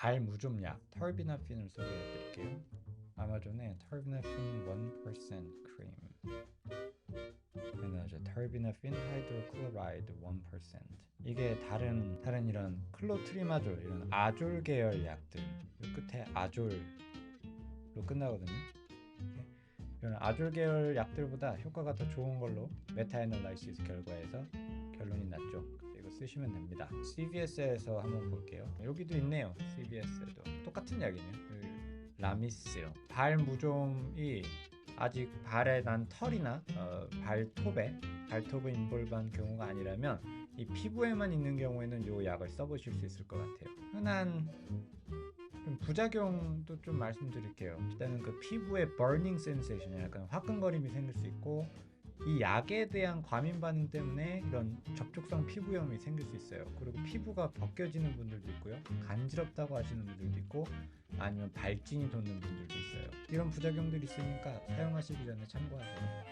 발 무좀약 털비나핀을 소개해 드릴게요. 아마존에 털비나핀 1% 크림 에너지 털비나핀 하이드로클로라이드 1% 이게 다른 다른 이런 클로트리마졸 이런 아졸 계열 약들 이 끝에 아졸로 끝나거든요. 이런 아졸 계열 약들보다 효과가 더 좋은 걸로 메타애널라이시스 결과에서 결론이. 그래서 쓰시면 됩니다. CVS에서 한번 볼게요. 여기도 있네요. CVS에도 똑같은 약이네요. 그 라미스 발 무좀이 아직 발에 난 털이나 어, 발톱에 발톱에 인볼브한 경우가 아니라면 이 피부에만 있는 경우에는 이 약을 써보실 수 있을 것 같아요. 흔한 좀 부작용도 좀 말씀드릴게요. 일단은 그 피부에 burning sensation, 약간 화끈거림이 생길 수 있고 이 약에 대한 과민 반응 때문에 이런 접촉성 피부염이 생길 수 있어요. 그리고 피부가 벗겨지는 분들도 있고요. 간지럽다고 하시는 분들도 있고 아니면 발진이 돋는 분들도 있어요. 이런 부작용들이 있으니까 사용하시기 전에 참고하세요.